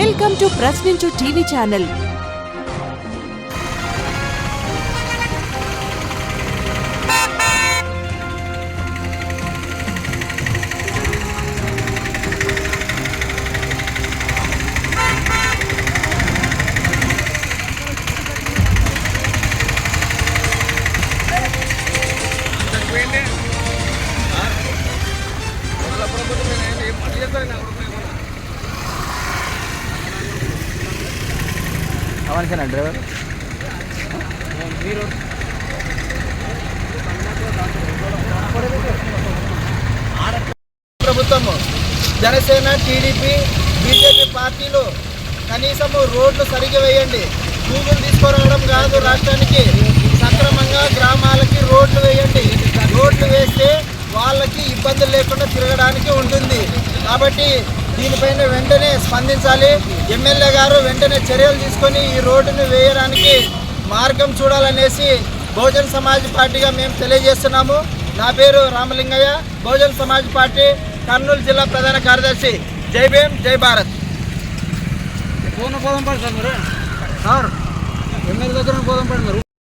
Welcome to Prashninchu TV channel అప్పుడప్పుడు నేను ఏం పని చేస్తాను మనిషేనా డ్రైవర్? ప్రభుత్వము జనసేన టీడీపీ బీజేపీ పార్టీలు కనీసము రోడ్లు సరిగ్గా వేయండి. భూములు తీసుకురావడం కాదు రాష్ట్రానికి. సక్రమంగా గ్రామాలకి రోడ్లు వేయండి. రోడ్లు వేస్తే వాళ్ళకి ఇబ్బందులు లేకుండా తిరగడానికి ఉంటుంది. కాబట్టి దీనిపైన వెంటనే స్పందించాలి. ఎమ్మెల్యే గారు వెంటనే చర్యలు తీసుకొని ఈ రోడ్డును వేయడానికి మార్గం చూడాలనేసి బహుజన్ సమాజ్ పార్టీగా మేము తెలియజేస్తున్నాము. నా పేరు రామలింగయ్య. బహుజన్ సమాజ్ పార్టీ కర్నూలు జిల్లా ప్రధాన కార్యదర్శి. జై భీమ్ జై భారత్. ఫోన్ పోదాం పడు సార్ మీరు. సార్ ఎమ్మెల్యే దగ్గర పోదాం పడు